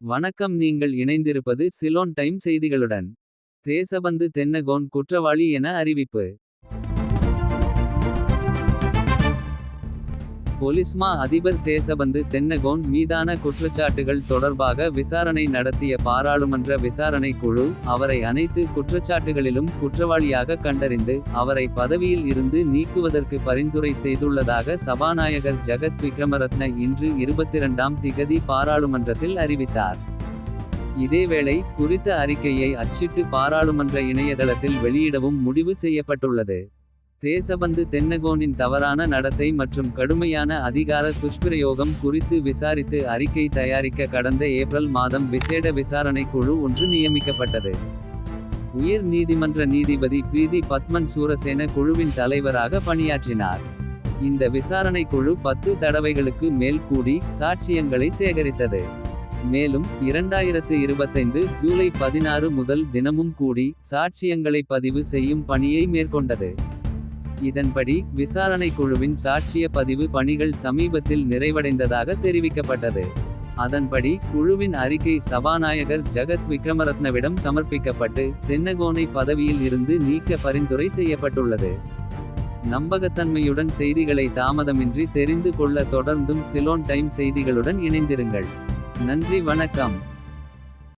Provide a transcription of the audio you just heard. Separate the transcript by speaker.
Speaker 1: வணக்கம் நீங்கள் இணைந்திருப்பது சிலோன் டைம் செய்திகளுடன். தேசபந்து தென்னகோன் குற்றவாளி என அறிவிப்பு. பொலிஸ்மா அதிபர் தேசபந்து தென்னகோன் மீதான குற்றச்சாட்டுகள் தொடர்பாக விசாரணை நடத்திய பாராளுமன்ற விசாரணை குழு. அவரை அனைத்து குற்றச்சாட்டுகளிலும் குற்றவாளியாக கண்டறிந்து. அவரை பதவியில் இருந்து நீக்குவதற்கு பரிந்துரை செய்துள்ளதாக. சபாநாயகர் ஜெகத் விக்ரமரத்ன இன்று 22ஆம் திகதி பாராளுமன்றத்தில் அறிவித்தார். இதேவேளை குறித்த அறிக்கையை அச்சிட்டு பாராளுமன்ற இணையதளத்தில் வெளியிடவும் முடிவு செய்யப்பட்டுள்ளது. தேசபந்து தென்னகோனின் தவறான நடத்தை மற்றும் கடுமையான அதிகார துஷ்பிரயோகம் குறித்து விசாரித்து அறிக்கை தயாரிக்க கடந்த ஏப்ரல் மாதம் விசேட விசாரணை குழு ஒன்று நியமிக்கப்பட்டது. உயர் நீதிமன்ற நீதிபதி பிரீதி பத்மன் சூரசேன குழுவின் தலைவராக பணியாற்றினார். இந்த விசாரணை குழு பத்து தடவைகளுக்கு மேல் கூடி சாட்சியங்களை சேகரித்தது. மேலும் 2025 ஜூலை 16 முதல் தினமும் கூடி சாட்சியங்களை பதிவு செய்யும் பணியை மேற்கொண்டது. இதன்படி விசாரணை குழுவின் சாட்சிய பதிவு பணிகள் சமீபத்தில் நிறைவடைந்ததாக தெரிவிக்கப்பட்டது. அதன்படி குழுவின் அறிக்கை சபாநாயகர் ஜெகத் விக்ரமரத்னவிடம் சமர்ப்பிக்கப்பட்டு. தென்னகோனை பதவியில் இருந்து நீக்க பரிந்துரை செய்யப்பட்டுள்ளது. நம்பகத்தன்மையுடன் செய்திகளை தாமதமின்றி தெரிந்து கொள்ள தொடர்ந்தும் சிலோன் டைம் செய்திகளுடன் இணைந்திருங்கள். நன்றி வணக்கம்.